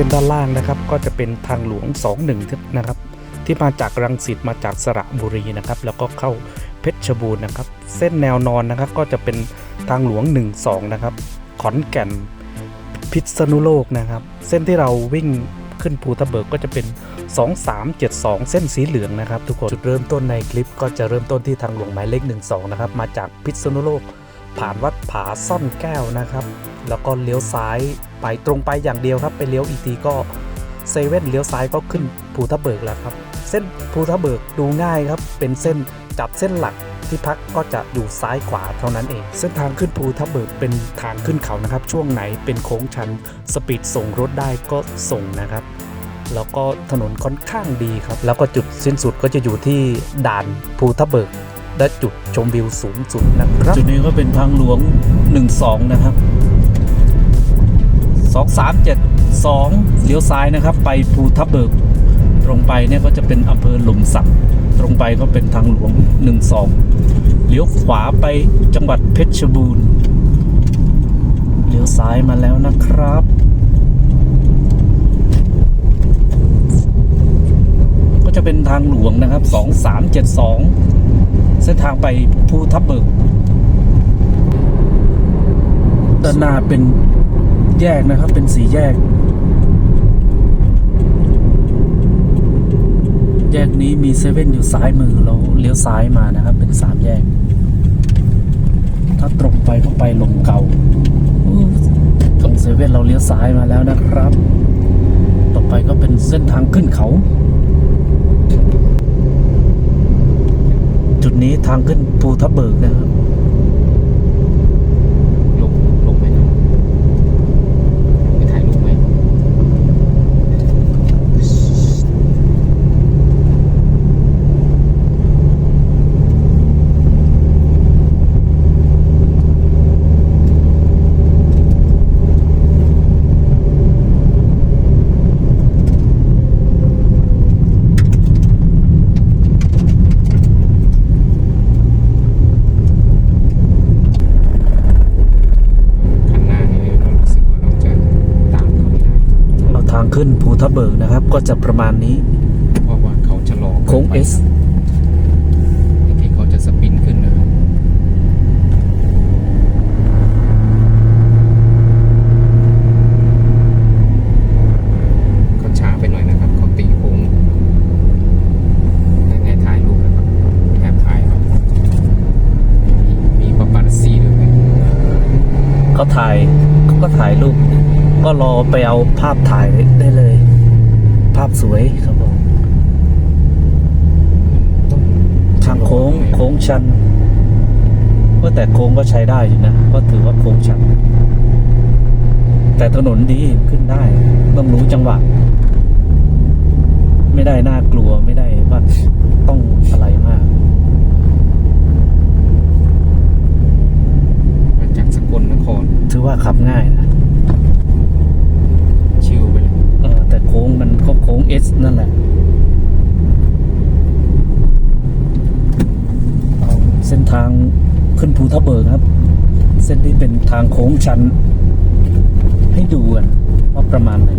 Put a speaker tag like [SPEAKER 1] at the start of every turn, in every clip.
[SPEAKER 1] ส้นด้านล่างนะครับ ก็จะเป็นทางหลวง 21นะครับ ที่มาจากรังสิตมาจากสระบุรีนะครับ แล้วก็เข้าเพชรบูรณ์นะครับ เส้นแนวนอนนะครับ ก็จะเป็นทางหลวง 12 นะครับ ขอนแก่นพิษณุโลกนะครับ เส้นที่เราวิ่งขึ้นภูทับเบิกก็จะเป็น 2372 เส้นสีเหลืองนะครับ ทุกคนจุดเริ่มต้นในคลิปก็จะเริ่มต้นที่ทางหลวงหมายเลข 12 นะครับ มาจากพิษณุโลก ผ่านวัดผาซ่อนแก้วนะครับ แล้วก็เลี้ยวซ้าย ไปตรงไปอย่างเดียวครับ ไปเลี้ยวอีกทีก็เซเว่นเลี้ยวซ้ายก็ขึ้นภูทับเบิกแล้วครับ เส้นภูทับเบิกดูง่ายครับ เป็นเส้นจับเส้นหลักที่พักก็จะอยู่ซ้ายขวาเท่านั้นเอง เส้นทางขึ้นภูทับเบิกเป็นทางขึ้นเขานะครับ ช่วงไหนเป็นโค้งชันสปีดส่งรถได้ก็ส่งนะครับ แล้วก็ถนนค่อนข้างดีครับ แล้วก็จุดสิ้นสุดก็จะอยู่ที่ด่านภูทับเบิกและจุดชมวิวสูงสุดนะครับ จุดนี้ก็เป็นทางหลวง 12 นะครับ 2372 เลี้ยวซ้ายนะครับ ไปภูทับเบิก ตรงไปเนี่ยก็จะเป็นอำเภอหลุมสักตรงไปก็เป็นทางหลวง 12 เลี้ยวขวาไปจังหวัดเพชรบูรณ์ เลี้ยวซ้ายมาแล้วนะครับก็จะเป็นทางหลวงนะครับ 2372 เส้นทางไปภูทับเบิกด้านหน้าเป็น แยกนะครับ เป็นสีแยก แยกนี้มีเซเว่นอยู่ซ้ายมือเราเลี้ยวซ้ายมานะครับ เป็นสามแยก ถ้าตรงไปก็ไปลมเก่าตรงเซเว่นเราเลี้ยวซ้ายมาแล้วนะครับ ต่อไปก็เป็นเส้นทางขึ้นเขา จุดนี้ทางขึ้นภูทับเบิกนะครับ
[SPEAKER 2] ลงลงไปนะไปถ่ายรูปไหม คันหน้านี่เรารู้สึกว่าเราจะตามเขาไม่ได้
[SPEAKER 1] เราทางขึ้นภู ทับเบิกนะครับ ก็จะประมาณนี้
[SPEAKER 2] เพราะว่าเขาชะลอ
[SPEAKER 1] โค้ง
[SPEAKER 2] ไป
[SPEAKER 1] S
[SPEAKER 2] ที่เขาจะสปินขึ้นนะครับเขาช้าไปหน่อยนะครับเขาตีโค้งยังไงถ่ายรูปนะครับแอบถ่ายครับมีมีปาปารัสซี่ด้วยไหม
[SPEAKER 1] เขาถ่ายเขาก็ถ่ายรูปก็รอไปเอาภาพถ่ายได้เลยภาพสวยครับผม
[SPEAKER 2] ต้อง
[SPEAKER 1] ทางโค้งโค้งชันก็แต่โค้งก็ใช้ได้อยู่นะก็ถือว่าโค้งชัน แต่ถนนดีขึ้นได้ ต้องรู้จังหวะ ไม่ได้น่ากลัวไม่ได้ว่าต้องอะไรมาก
[SPEAKER 2] มาจากสกลนคร
[SPEAKER 1] ถือว่าขับง่ายนะ
[SPEAKER 2] ชิลไปเลย
[SPEAKER 1] เออแต่โค้งมันก็โค้งเอสนั่นแหละเอาเส้นทางขึ้นภูทับเบิกครับ เส้นที่เป็นทางโค้งชัน ให้ดูกันว่าประมาณไหน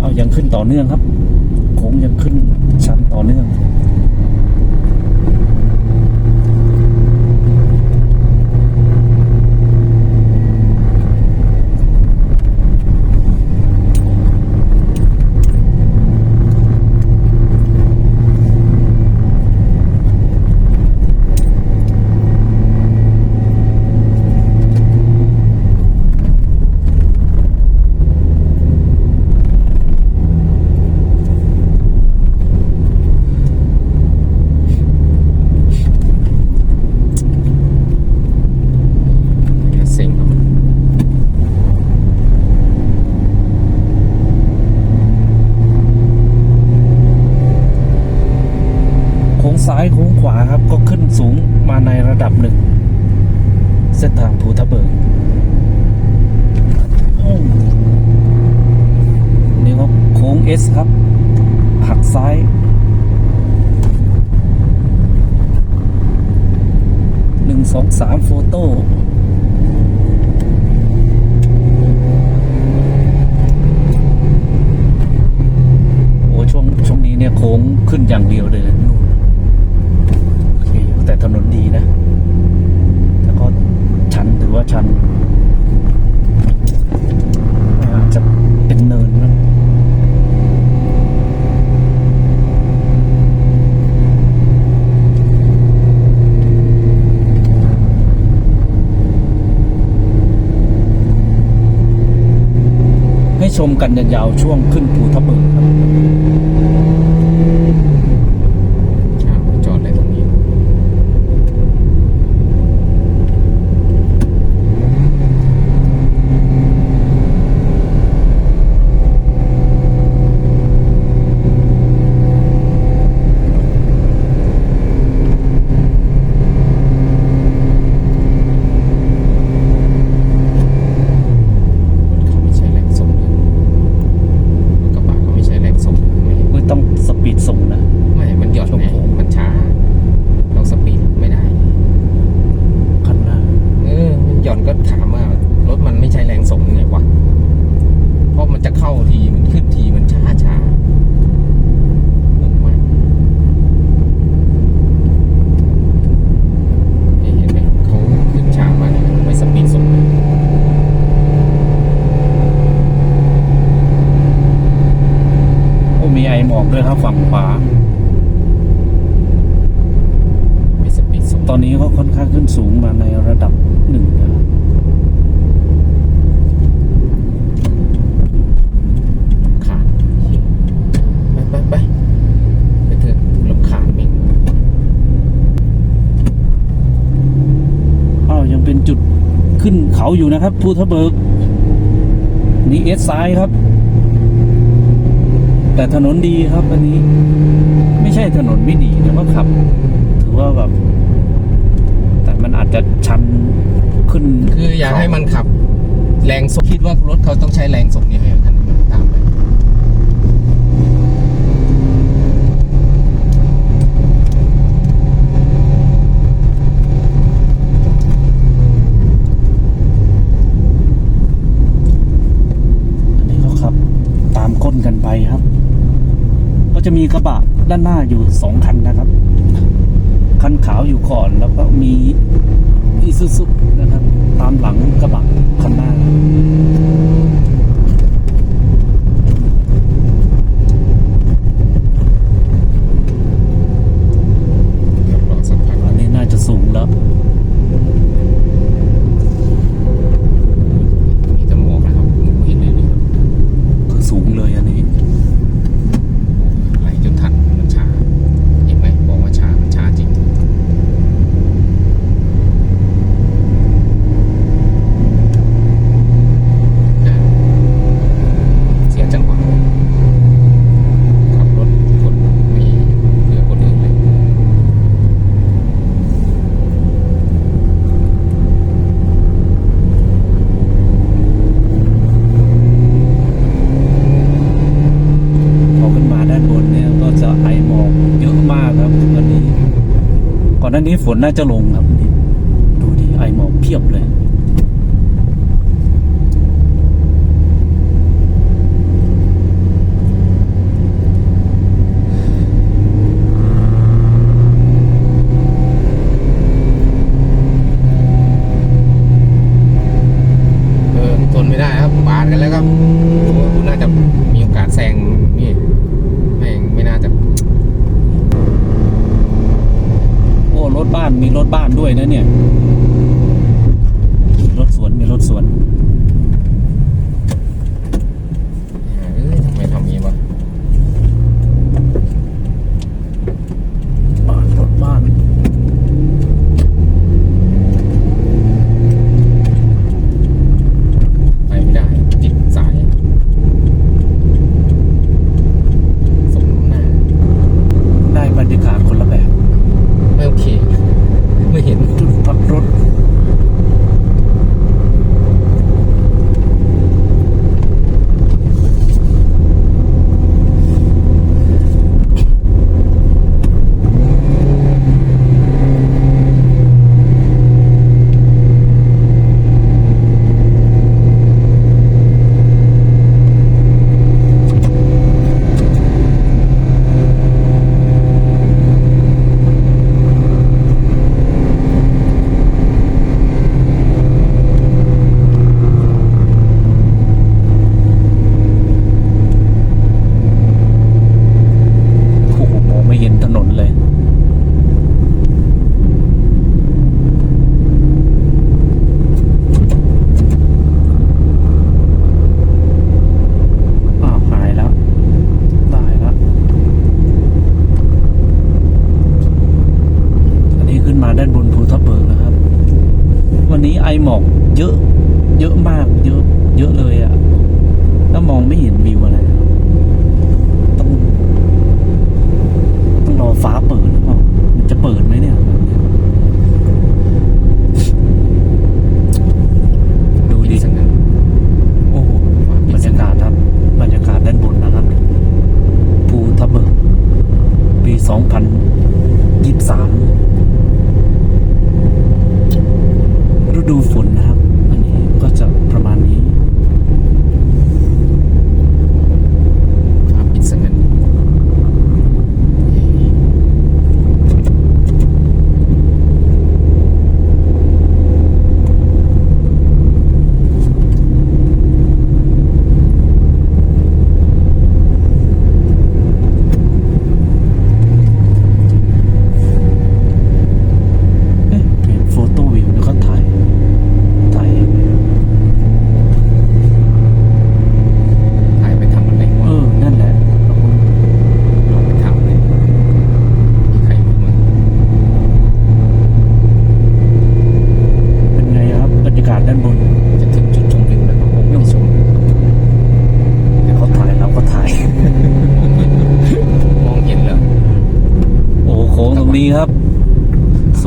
[SPEAKER 1] เอายังขึ้นต่อ เนื่องครับโค้งยังขึ้นชันต่อเนื่อง ต ซ้ายโค้งขวาครับ ก็ขึ้นสูงมาในระดับหนึ่ง เส้นทางภูทับเบิกโอ้นี่ก็โค้งเอ สครับ หักซ้าย หนึ่งสองสามโฟโต้โอ้ช่วงช่วงนี้เนี่ยโค้งขึ้นอย่างเดียวเลยนะนู่นโอเคแต่ถนนดีนะ แต่ก็ชันถือว่าชันอาจจะเป็นเนินนะให้ ชมกันยาวๆช่วงขึ้นภูทับเบิกครับ
[SPEAKER 2] อ้าวจอดอะไรตรงนี้ เขาไม่ใช่แรงส่งเลยกระบะเขาไม่ใช่แรงส่งไม่
[SPEAKER 1] ไม่ต้องสปีดสูงนะ
[SPEAKER 2] ไม่ มันหย่อน
[SPEAKER 1] ช่วง
[SPEAKER 2] ไง
[SPEAKER 1] โค้ง
[SPEAKER 2] มันช้า เราสปีดไม่ได้
[SPEAKER 1] คันหน้า
[SPEAKER 2] เออมันหย่อนก็ถามว่ารถมันไม่ใช่แรงส่งยังไงวะ เพราะมันจะเข้าทีมันขึ้นทีมันช้าช้างงมากนี่เห็นไหมเขาขึ้นช้ามากเลยไม่สปีดส่งเลย
[SPEAKER 1] โอ้มีไอหมอกด้วยครับฝั่งขวา
[SPEAKER 2] ไม่สปีดส่ง
[SPEAKER 1] ตอนนี้ก็ค่อนข้างขึ้นสูงมาในระดับหนึ่งนะ
[SPEAKER 2] ขาดเหี้ยไปไปไปไปถึงหลบขามิง
[SPEAKER 1] อ้าวยังเป็นจุดขึ้นเขาอยู่นะครับภูทับเบิกนี่เอสซ้ายครับ แต่ถนนดีครับอันนี้ ไม่ใช่ถนนไม่ดีแต่ว่าขับ ถือว่าแบบ จจะชันขึ้น
[SPEAKER 2] คืออยากให้มันขับ แรงส่งคิดว่ารถเขาต้องใช้แรงส่งนี้ให้มันตามไป
[SPEAKER 1] อันนี้ก็ขับตามก้นกันไปครับ ก็จะมีกระบะด้านหน้าอยู่สองคันนะครับ คันขาวอยู่ก่อน แล้วก็มีอีซูซุนะครับ ตามหลังกระบะคันหน้า
[SPEAKER 2] เดี๋ยวรอสักพัก
[SPEAKER 1] อันนี้น่าจะสูงแล้ว
[SPEAKER 2] มีแต่หมอกนะครับไม่เห็นเลยเลยครับ
[SPEAKER 1] คือสูงเลยอันนี้
[SPEAKER 2] ไหลจนทันมันช้าเห็นไหมบอกว่าช้ามันช้าจริงอะเสียจังหวะขับรถคนไม่เพื่อคนอื่นเลย
[SPEAKER 1] พอขึ้นมาด้านบนเนี่ยก็จะไอหมอกเยอะมากครับวันนี้ ก่อ นี้ฝนน่าจะลงครับวันนี้ดูดิไอหมอกเพียบเลย
[SPEAKER 2] เออทนไม่ได้ครับปาดกันแล้วครับโอ้โหคุณน่าจะมีโอกาสแซงนี่แม่งไม่น่าจะ
[SPEAKER 1] โอ้รถบ้าน มีรถบ้านด้วยนะเนี่ย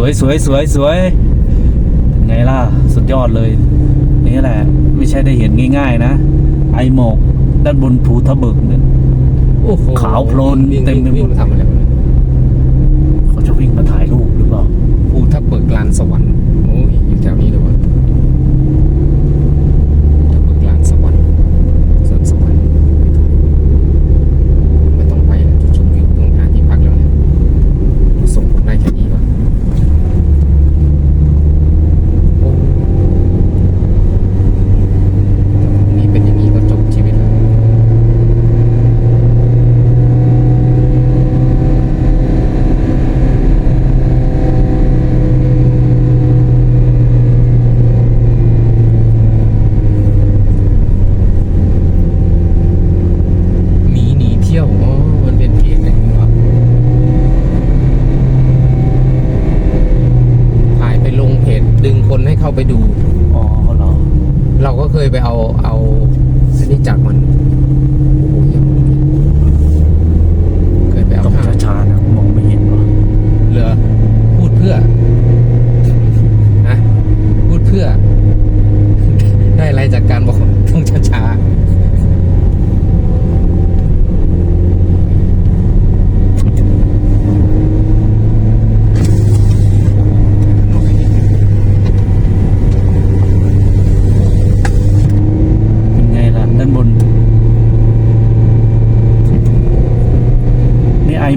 [SPEAKER 2] ยส
[SPEAKER 1] วย
[SPEAKER 2] ส
[SPEAKER 1] วยสวยไงล่ะ สุดยอดเลย นี่แหละ ไม่ใช่ได้เห็นง่าย ๆ นะ ไอหมอกด้านบนภูทะเบิกเนี่ยขาวโพลนเต็มไปหมด
[SPEAKER 2] เขา
[SPEAKER 1] จะวิ่งมาถ่ายรูปหรือเปล่า
[SPEAKER 2] ภูทับเบิกลานสวรรค์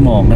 [SPEAKER 2] มองนะ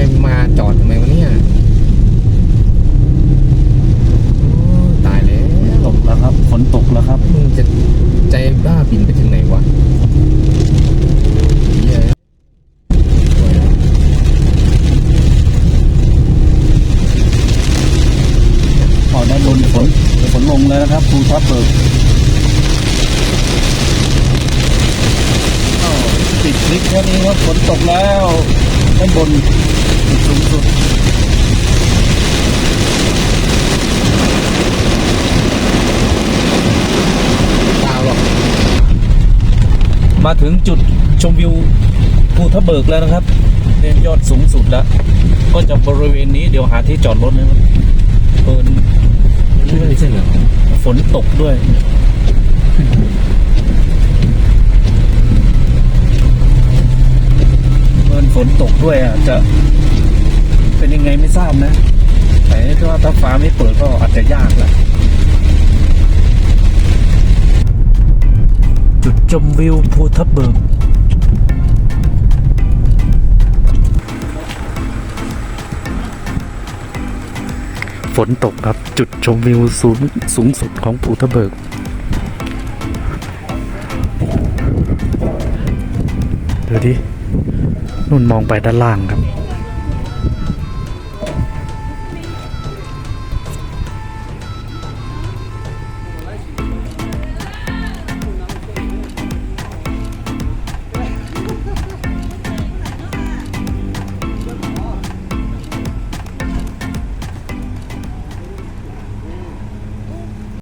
[SPEAKER 2] ไมมาจอดทำไมวะเนี่ยโอ้ยตายแล้ว
[SPEAKER 1] ตกแล้วครับฝนตกแล้วครับ
[SPEAKER 2] มึงจะใจบ้าบินไปถึงไหนวะเหี้ยสวยนะ
[SPEAKER 1] ออกด้านบนฝนฝนลงแล้วนะครับภูทับเบิกอ้าวปิดคลิปแค่นี้ครับฝนตกแล้วด้านบนจุดสูงสุด
[SPEAKER 2] ตาหรอก
[SPEAKER 1] มาถึงจุดชมวิวภูทับเบิกแล้วนะครับเรียนยอดสูงสุดแล้ว ก็จะบริเวณนี้เดี๋ยวหาที่จอดรถนะครับเปิด
[SPEAKER 2] ไม่ใช่เหรอ
[SPEAKER 1] ฝนตกด้วยเมื่อฝนตกด้วยอะจะเป็นยังไงไม่ทราบนะ แต่ถ้าถ้าฟ้าไม่เปิดก็อาจจะยากแหละ จุดชมวิวภูทับเบิกฝนตกครับจุดชมวิวสูงสูงสุดของภูทับเบิก ดูดิ นุ่นมองไปด้านล่างครับ